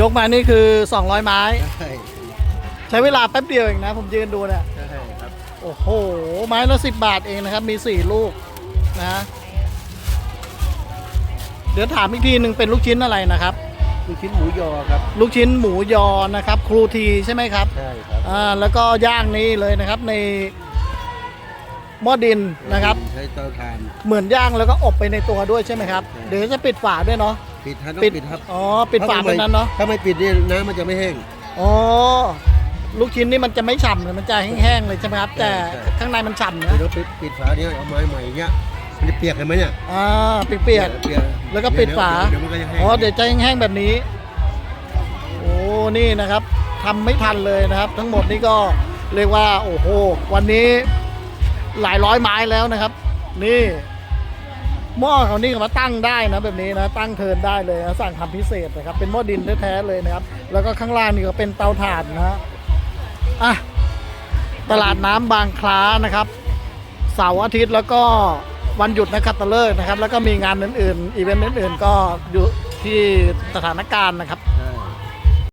ยกมานี่คือ 200 ไม้ ใช่ใช้เวลาแป๊บเดียวเองนะ ผมยืนดูเนี่ย ใช่ครับโอ้โห ไม้ละสิบบาทเองนะครับ มีสี่ลูกนะ เดี๋ยวถามอีกทีหนึ่งเป็นลูกชิ้นอะไรนะครับ ลูกชิ้นหมูยอครับ ลูกชิ้นหมูยอนะครับ ครูทีใช่ไหมครับ ใช่ครับอ่า แล้วก็ย่างนี้เลยนะครับในหม้อดินนะครับ ใช้เตาถ่าน เหมือนย่างแล้วก็อบไปในตัวด้วยใช่ไหมครับ ใช่ เดี๋ยวจะปิดฝาด้วยเนาะ ปิดทันต้องปิด ปิดครับอ๋อปิดฝาแบบนั้นเนาะถ้าไม่ปิดเนี่ยน้ำมันจะไม่แห้ง อ๋อลูกชิ้นนี่มันจะไม่ฉ่ำเลยมันจะแห้งๆเลยใช่ไหมครับใช่แต่ใช่ ข้างในมันฉ่ำเดี๋นะยวปิดปิดฝาเนี่ยเอาไม้ใหม่เงี้ยมันจะเปียกเห็นไหมเนี่ยอ่าเปียกเปียกแล้วก็ปิดฝา เดี๋ยวมันก็จะแห้งๆอ๋อ เดี๋ยวจะแห้งๆแบบนี้ โอ้ นี่นะครับทำไม่ทันเลยนะครับ ทั้งหมดนี่ก็เรียกว่า โอ้โห วันนี้หลายร้อยไม้แล้วนะครับ นี่ หม้อเขานี่ก็มาตั้งได้นะแบบนี้นะตั้งเทินได้เลยนะสั่งทำพิเศษนะครับเป็นหม้อดินแท้ๆเลยนะครับ แล้วก็ข้างล่างนี่ก็เป็นเตาถ่านนะอะตลาดน้ำบางคล้านะครับ เสาร์อาทิตย์แล้วก็วันหยุดนะครับตะเลิกษ์นะครับ แล้วก็มีงานอื่นๆอีเวนต์อื่นๆ ก็อยู่ที่สถานการณ์นะครับ